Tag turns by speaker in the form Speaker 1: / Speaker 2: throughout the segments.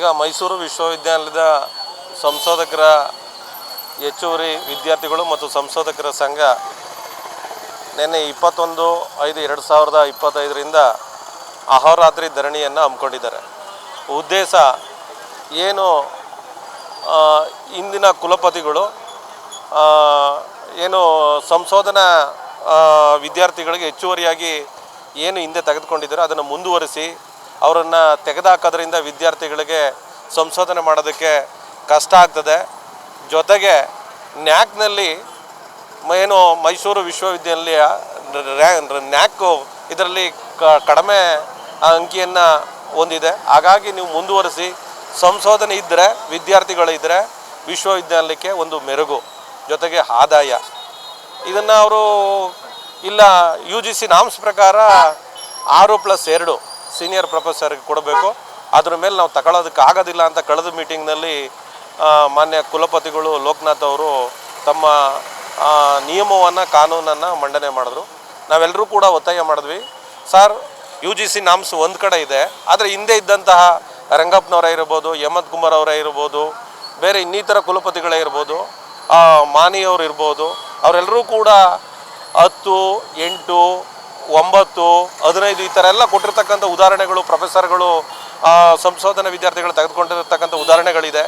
Speaker 1: ಈಗ ಮೈಸೂರು ವಿಶ್ವವಿದ್ಯಾಲಯದ ಸಂಶೋಧಕರ ಹೆಚ್ಚುವರಿ ವಿದ್ಯಾರ್ಥಿಗಳು ಮತ್ತು ಸಂಶೋಧಕರ ಸಂಘ ನಿನ್ನೆ ಇಪ್ಪತ್ತೊಂದು ಐದು ಎರಡು ಸಾವಿರದ ಇಪ್ಪತ್ತೈದರಿಂದ ಅಹೋರಾತ್ರಿ ಧರಣಿಯನ್ನು ಹಮ್ಮಿಕೊಂಡಿದ್ದಾರೆ. ಉದ್ದೇಶ ಏನು? ಇಂದಿನ ಕುಲಪತಿಗಳು ಏನು ಸಂಶೋಧನಾ ವಿದ್ಯಾರ್ಥಿಗಳಿಗೆ ಹೆಚ್ಚುವರಿಯಾಗಿ ಏನು ಹಿಂದೆ ತೆಗೆದುಕೊಂಡಿದ್ದಾರೆ ಅದನ್ನು ಮುಂದುವರಿಸಿ ಅವರನ್ನು ತೆಗೆದುಹಾಕೋದ್ರಿಂದ ವಿದ್ಯಾರ್ಥಿಗಳಿಗೆ ಸಂಶೋಧನೆ ಮಾಡೋದಕ್ಕೆ ಕಷ್ಟ ಆಗ್ತದೆ. ಜೊತೆಗೆ ನ್ಯಾಕ್ನಲ್ಲಿ ಏನು ಮೈಸೂರು ವಿಶ್ವವಿದ್ಯಾಲಯ ನ್ಯಾಕು ಇದರಲ್ಲಿ ಕಡಿಮೆ ಅಂಕಿಯನ್ನು ಹೊಂದಿದೆ. ಹಾಗಾಗಿ ನೀವು ಮುಂದುವರಿಸಿ, ಸಂಶೋಧನೆ ಇದ್ದರೆ ವಿದ್ಯಾರ್ಥಿಗಳಿದ್ದರೆ ವಿಶ್ವವಿದ್ಯಾಲಯಕ್ಕೆ ಒಂದು ಮೆರುಗು, ಜೊತೆಗೆ ಆದಾಯ. ಇದನ್ನು ಅವರು ಇಲ್ಲ ಯು ಜಿ ಸಿ ನಾಮ್ಸ್ ಪ್ರಕಾರ ಆರು ಪ್ಲಸ್ ಎರಡು. ಸೀನಿಯರ್ ಪ್ರೊಫೆಸರ್ಗೆ ಕೊಡಬೇಕು. ಅದ್ರ ಮೇಲೆ ನಾವು ತಗೊಳ್ಳೋದಕ್ಕೆ ಆಗೋದಿಲ್ಲ ಅಂತ ಕಳೆದ ಮೀಟಿಂಗ್ನಲ್ಲಿ ಮಾನ್ಯ ಕುಲಪತಿಗಳು ಲೋಕನಾಥ್ ಅವರು ತಮ್ಮ ನಿಯಮವನ್ನು, ಕಾನೂನನ್ನು ಮಂಡನೆ ಮಾಡಿದ್ರು. ನಾವೆಲ್ಲರೂ ಕೂಡ ಒತ್ತಾಯ ಮಾಡಿದ್ವಿ. Sir U G C norms ಒಂದು ಕಡೆ ಇದೆ. ಆದರೆ ಹಿಂದೆ ಇದ್ದಂತಹ ರಂಗಪ್ಪನವರೇ ಇರ್ಬೋದು ಹೇಮಂತ್ ಕುಮಾರ್ ಅವರೇ ಇರ್ಬೋದು, ಬೇರೆ ಇನ್ನಿತರ ಕುಲಪತಿಗಳೇ ಇರ್ಬೋದು ಮಾನಿಯವರು ಇರ್ಬೋದು, ಅವರೆಲ್ಲರೂ ಕೂಡ ಹತ್ತು, ಎಂಟು ಒಂಬತ್ತು, ಹದಿನೈದು ಈ ಥರ ಎಲ್ಲ ಕೊಟ್ಟಿರ್ತಕ್ಕಂಥ ಉದಾಹರಣೆಗಳು, ಪ್ರೊಫೆಸರ್ಗಳು ಸಂಶೋಧನಾ ವಿದ್ಯಾರ್ಥಿಗಳು ತೆಗೆದುಕೊಂಡಿರ್ತಕ್ಕಂಥ ಉದಾಹರಣೆಗಳಿದೆ.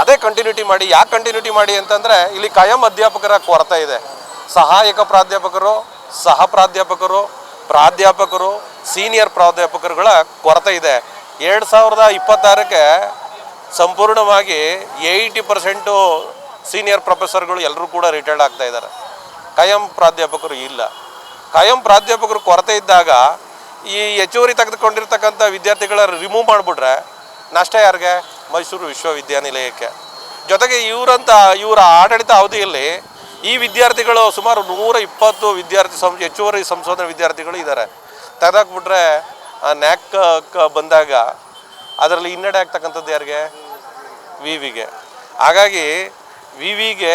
Speaker 1: ಅದೇ ಕಂಟಿನ್ಯೂಟಿ ಮಾಡಿ, ಯಾಕೆ ಕಂಟಿನ್ಯೂಟಿ ಮಾಡಿ ಅಂತಂದರೆ, ಇಲ್ಲಿ ಕಾಯಂ ಅಧ್ಯಾಪಕರ ಕೊರತೆ ಇದೆ. ಸಹಾಯಕ ಪ್ರಾಧ್ಯಾಪಕರು, ಸಹ ಪ್ರಾಧ್ಯಾಪಕರು ಪ್ರಾಧ್ಯಾಪಕರು ಸೀನಿಯರ್ ಪ್ರಾಧ್ಯಾಪಕರುಗಳ ಕೊರತೆ ಇದೆ. ಎರಡು ಸಾವಿರದ ಇಪ್ಪತ್ತಾರಕ್ಕೆ ಸಂಪೂರ್ಣವಾಗಿ ಏಯ್ಟಿ ಪರ್ಸೆಂಟು ಸೀನಿಯರ್ ಪ್ರೊಫೆಸರ್ಗಳು ಎಲ್ಲರೂ ಕೂಡ ರಿಟೈರ್ಡ್ ಆಗ್ತಾ ಇದ್ದಾರೆ. ಕಾಯಂ ಪ್ರಾಧ್ಯಾಪಕರು ಇಲ್ಲ. ಕಾಯಂ ಪ್ರಾಧ್ಯಾಪಕರು ಕೊರತೆ ಇದ್ದಾಗ ಈ ಹೆಚ್ಚುವರಿ ತೆಗೆದುಕೊಂಡಿರ್ತಕ್ಕಂಥ ವಿದ್ಯಾರ್ಥಿಗಳ ರಿಮೂವ್ ಮಾಡಿಬಿಟ್ರೆ ನಷ್ಟ ಯಾರಿಗೆ? ಮೈಸೂರು ವಿಶ್ವವಿದ್ಯಾನಿಲಯಕ್ಕೆ. ಜೊತೆಗೆ ಇವರಂತ, ಇವರ ಆಡಳಿತ ಅವಧಿಯಲ್ಲಿ ಈ ವಿದ್ಯಾರ್ಥಿಗಳು ಸುಮಾರು ನೂರ ಇಪ್ಪತ್ತು ವಿದ್ಯಾರ್ಥಿ ಸಂ ಹೆಚ್ಚುವರಿ ಸಂಶೋಧನಾ ವಿದ್ಯಾರ್ಥಿಗಳು ಇದ್ದಾರೆ. ತೆಗೆದಾಕ್ಬಿಟ್ರೆ ನ್ಯಾಕ್ ಬಂದಾಗ ಅದರಲ್ಲಿ ಹಿನ್ನಡೆ ಆಗ್ತಕ್ಕಂಥದ್ದು ಯಾರಿಗೆ? ವಿ ವಿಗೆ ಹಾಗಾಗಿ ವಿ ವಿಗೆ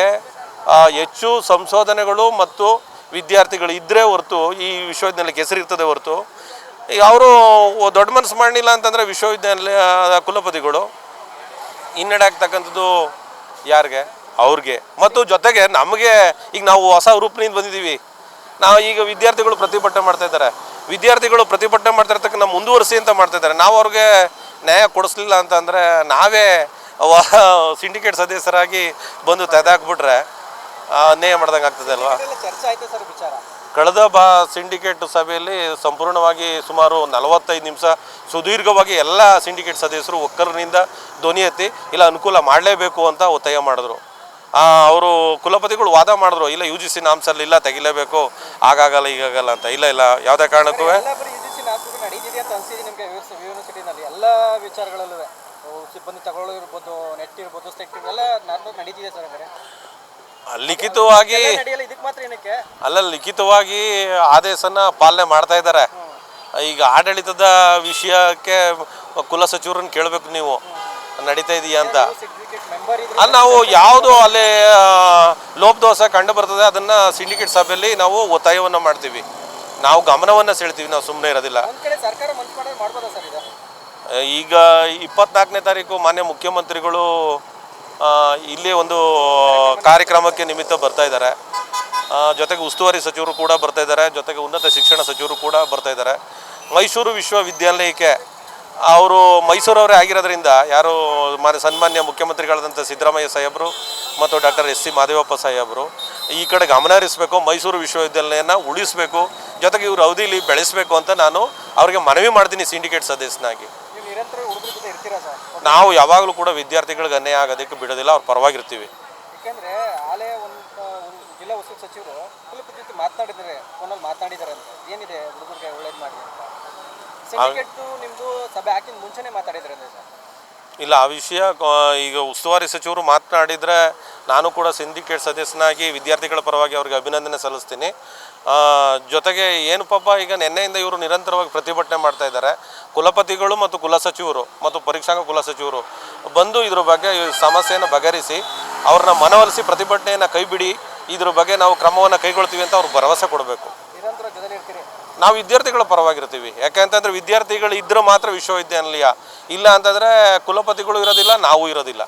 Speaker 1: ಹೆಚ್ಚು ಸಂಶೋಧನೆಗಳು ಮತ್ತು ವಿದ್ಯಾರ್ಥಿಗಳು ಇದ್ದರೆ ಹೊರತು ಈ ವಿಶ್ವವಿದ್ಯಾಲಯಕ್ಕೆ ಹೆಸರಿರ್ತದೆ ಹೊರತು ಅವರು ದೊಡ್ಡ ಮನಸ್ಸು ಮಾಡಲಿಲ್ಲ ಅಂತಂದರೆ ವಿಶ್ವವಿದ್ಯಾಲಯ ಕುಲಪತಿಗಳು. ಹಿನ್ನಡೆ ಆಗ್ತಕ್ಕಂಥದ್ದು ಯಾರಿಗೆ? ಅವ್ರಿಗೆ. ಮತ್ತು ಜೊತೆಗೆ ನಮಗೆ ಈಗ ನಾವು ಹೊಸ ರೂಪಿನಿಂದ ಬಂದಿದ್ದೀವಿ. ನಾವು ಈಗ ವಿದ್ಯಾರ್ಥಿಗಳು ಪ್ರತಿಭಟನೆ ಮಾಡ್ತಾ ಇದ್ದಾರೆ. ವಿದ್ಯಾರ್ಥಿಗಳು ಪ್ರತಿಭಟನೆ ಮಾಡ್ತಾ ಇರ್ತಕ್ಕಂಥ ಮುಂದುವರಿಸಿ ಅಂತ ಮಾಡ್ತಾ ಇದ್ದಾರೆ. ನಾವು ಅವ್ರಿಗೆ ನ್ಯಾಯ ಕೊಡಿಸ್ಲಿಲ್ಲ ಅಂತಂದರೆ ನಾವೇ ಸಿಂಡಿಕೇಟ್ ಸದಸ್ಯರಾಗಿ ಬಂದು ತೆಗೆದಾಕ್ಬಿಟ್ರೆ ಅನ್ಯಾಯ ಮಾಡ್ದಂಗೆ ಆಗ್ತದೆ ಅಲ್ವಾ?
Speaker 2: ಚರ್ಚೆ ಆಯ್ತು ಸರ್ ವಿಚಾರ.
Speaker 1: ಕಳೆದ ಬಾ ಸಿಂಡಿಕೇಟ್ ಸಭೆಯಲ್ಲಿ ಸಂಪೂರ್ಣವಾಗಿ ಸುಮಾರು ನಲವತ್ತೈದು ನಿಮಿಷ ಸುದೀರ್ಘವಾಗಿ ಎಲ್ಲ ಸಿಂಡಿಕೇಟ್ ಸದಸ್ಯರು ಒಕ್ಕರಿನಿಂದ ಧ್ವನಿ ಎತ್ತಿ ಇಲ್ಲ ಅನುಕೂಲ ಮಾಡಲೇಬೇಕು ಅಂತ ಒತ್ತಾಯ ಮಾಡಿದ್ರು. ಅವರು ಕುಲಪತಿಗಳು ವಾದ ಮಾಡಿದ್ರು ಇಲ್ಲ ಯು ಜಿ ಸಿ ನಾಮ್ಸಲ್ಲಿ ಇಲ್ಲ ತೆಗಿಲೇಬೇಕು ಆಗಾಗಲ್ಲ ಈಗಾಗಲ್ಲ ಅಂತ. ಇಲ್ಲ ಇಲ್ಲ ಯಾವುದೇ ಕಾರಣಕ್ಕೂ.
Speaker 2: ಎಲ್ಲ ವಿಚಾರಗಳಲ್ಲೂ ಸಿಬ್ಬಂದಿ ತಗೊಳ್ಳೋ ಇರ್ಬೋದು ನೆಟ್ ಇರ್ಬೋದು ಎಲ್ಲ ನಡೀತಿದೆ ಸರ್ ಅಂದರೆ
Speaker 1: ಲಿಖಿತವಾಗಿ ಅಲ್ಲ ಲಿಖಿತವಾಗಿ ಆದೇಶನ ಪಾಲನೆ ಮಾಡ್ತಾ ಇದ್ದಾರೆ. ಈಗ ಆಡಳಿತದ ವಿಷಯಕ್ಕೆ ಕುಲ ಸಚಿವರನ್ನ ಕೇಳಬೇಕು ನೀವು. ನಡೀತಾ ಇದೆಯಾ ಅಂತ. ಅಲ್ಲಿ ನಾವು ಯಾವುದು ಅಲ್ಲಿ ಲೋಪದೋಸ ಲೋಪದೋಷ ಕಂಡು ಬರ್ತದೆ ಅದನ್ನ ಸಿಂಡಿಕೇಟ್ ಸಭೆಯಲ್ಲಿ ನಾವು ಒತ್ತಾಯವನ್ನು ಮಾಡ್ತೀವಿ. ನಾವು ಗಮನವನ್ನು ಸೆಳ್ತೀವಿ ನಾವು ಸುಮ್ಮನೆ ಇರೋದಿಲ್ಲ. ಈಗ ಇಪ್ಪತ್ನಾಲ್ಕನೇ ತಾರೀಕು ಮಾನ್ಯ ಮುಖ್ಯಮಂತ್ರಿಗಳು ಇಲ್ಲಿ ಒಂದು ಕಾರ್ಯಕ್ರಮಕ್ಕೆ ನಿಮಿತ್ತ ಬರ್ತಾ ಇದ್ದಾರೆ. ಜೊತೆಗೆ ಉಸ್ತುವಾರಿ ಸಚಿವರು ಕೂಡ ಬರ್ತಾ ಇದ್ದಾರೆ. ಜೊತೆಗೆ ಉನ್ನತ ಶಿಕ್ಷಣ ಸಚಿವರು ಕೂಡ ಬರ್ತಾ ಇದ್ದಾರೆ. ಮೈಸೂರು ವಿಶ್ವವಿದ್ಯಾಲಯಕ್ಕೆ ಅವರು ಮೈಸೂರವರೇ ಆಗಿರೋದ್ರಿಂದ ಯಾರು ಮಾನ್ಯ, ಸನ್ಮಾನ್ಯ ಮುಖ್ಯಮಂತ್ರಿಗಳಾದಂಥ ಸಿದ್ದರಾಮಯ್ಯ ಸಾಹೇಬರು ಮತ್ತು ಡಾಕ್ಟರ್ ಎಸ್ ಸಿ ಮಾದೇವಪ್ಪ ಸಾಹೇಬರು ಈ ಕಡೆ ಗಮನ ಹರಿಸಬೇಕು ಮೈಸೂರು ವಿಶ್ವವಿದ್ಯಾಲಯನ ಉಳಿಸಬೇಕು, ಜೊತೆಗೆ ಇವರು ಅವಧಿಲಿ ಬೆಳೆಸಬೇಕು ಅಂತ ನಾನು ಅವರಿಗೆ ಮನವಿ ಮಾಡ್ತೀನಿ ಸಿಂಡಿಕೇಟ್ ಸದಸ್ಯನಾಗಿ.
Speaker 2: ನೀವು ಹುಡುಗರ ಜೊತೆ ಇರ್ತೀರಾ ಸರ್?
Speaker 1: ನಾವು ಯಾವಾಗಲೂ ಕೂಡ ವಿದ್ಯಾರ್ಥಿಗಳಿಗೆ ಅನ್ಯಾಯ ಆಗೋದಕ್ಕೆ ಬಿಡೋದಿಲ್ಲ ಅವ್ರು ಪರವಾಗಿರ್ತೀವಿ.
Speaker 2: ಯಾಕೆಂದ್ರೆ ಆಲೇ ಒಂದು ಜಿಲ್ಲಾ ಉಸ್ತುವಾರಿ ಸಚಿವರು ಕುಲಪತಿ ಜೊತೆ ಮಾತನಾಡಿದ್ದಾರೆ ಫೋನಲ್ಲಿ ಮಾತನಾಡಿದ್ದಾರೆ ಅಂತ. ಏನಿದೆ ಹುಡುಗರಿಗೆ ಒಳ್ಳೇದು ಮಾಡಿ ಅಂತ. ಸಿಂಡಿಕೇಟ್ ನಿಮ್ದು ಸಭೆ ಹಾಕಿದ ಮುಂಚೆನೆ ಮಾತಾಡಿದ್ದಾರೆ ಸರ್.
Speaker 1: ಇಲ್ಲ, ಆ ವಿಷಯ ಈಗ ಉಸ್ತುವಾರಿ ಸಚಿವರು ಮಾತನಾಡಿದರೆ ನಾನು ಕೂಡ ಸಿಂಡಿಕೇಟ್ ಸದಸ್ಯನಾಗಿ ವಿದ್ಯಾರ್ಥಿಗಳ ಪರವಾಗಿ ಅವ್ರಿಗೆ ಅಭಿನಂದನೆ ಸಲ್ಲಿಸ್ತೀನಿ. ಜೊತೆಗೆ ಏನು ಪಾಪ, ಈಗ ನಿನ್ನೆಯಿಂದ ಇವರು ನಿರಂತರವಾಗಿ ಪ್ರತಿಭಟನೆ ಮಾಡ್ತಾ ಇದ್ದಾರೆ. ಕುಲಪತಿಗಳು ಮತ್ತು ಕುಲಸಚಿವರು ಮತ್ತು ಪರೀಕ್ಷಾಂಗ ಕುಲಸಚಿವರು ಬಂದು ಇದ್ರ ಬಗ್ಗೆ ಸಮಸ್ಯೆಯನ್ನು ಬಗೆಹರಿಸಿ, ಅವ್ರನ್ನ ಮನವೊಲಿಸಿ ಪ್ರತಿಭಟನೆಯನ್ನು ಕೈಬಿಡಿ, ಇದ್ರ ಬಗ್ಗೆ ನಾವು ಕ್ರಮವನ್ನು ಕೈಗೊಳ್ತೀವಿ ಅಂತ ಅವ್ರಿಗೆ ಭರವಸೆ ಕೊಡಬೇಕು. ನಾವು ವಿದ್ಯಾರ್ಥಿಗಳ ಪರವಾಗಿರ್ತೀವಿ. ಯಾಕೆಂತಂದ್ರೆ ವಿದ್ಯಾರ್ಥಿಗಳು ಇದ್ರೆ ಮಾತ್ರ ವಿಶ್ವವಿದ್ಯಾನಿಲಯ ಇಲ್ಲ ಅಂತಂದರೆ ಕುಲಪತಿಗಳು ಇರೋದಿಲ್ಲ ನಾವು ಇರೋದಿಲ್ಲ.